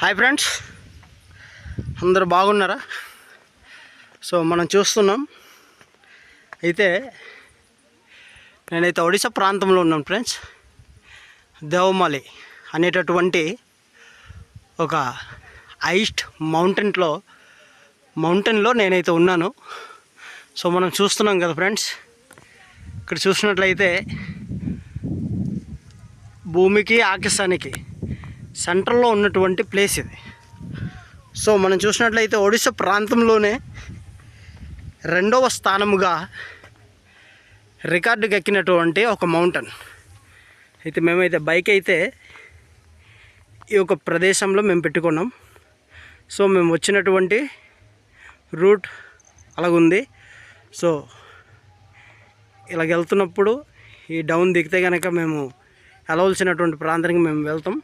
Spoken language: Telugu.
హాయ్ ఫ్రెండ్స్ అందరూ బాగున్నారా? సో మనం చూస్తున్నాం. అయితే నేనైతే ఒడిశా ప్రాంతంలో ఉన్నాను ఫ్రెండ్స్ దేవమాలి అనేటటువంటి ఒక ఐస్ట్ మౌంటైన్లో మౌంటైన్లో నేనైతే ఉన్నాను. సో మనం చూస్తున్నాం కదా ఫ్రెండ్స్ ఇక్కడ చూసినట్లయితే భూమికి ఆకాశానికి సెంటర్లో ఉన్నటువంటి ప్లేస్ ఇది. సో మనం చూసినట్లయితే ఒడిశా ప్రాంతంలోనే రెండవ స్థానముగా రికార్డుకి ఎక్కినటువంటి ఒక మౌంటైన్. అయితే మేమైతే బైక్ అయితే ఈ యొక్క ప్రదేశంలో మేము పెట్టుకున్నాం. సో మేము వచ్చినటువంటి రూట్ అలాగుంది. సో ఇలాగ వెళ్తున్నప్పుడు ఈ డౌన్ దిగితే కనుక మేము వెళ్ళవలసినటువంటి ప్రాంతానికి మేము వెళ్తాం.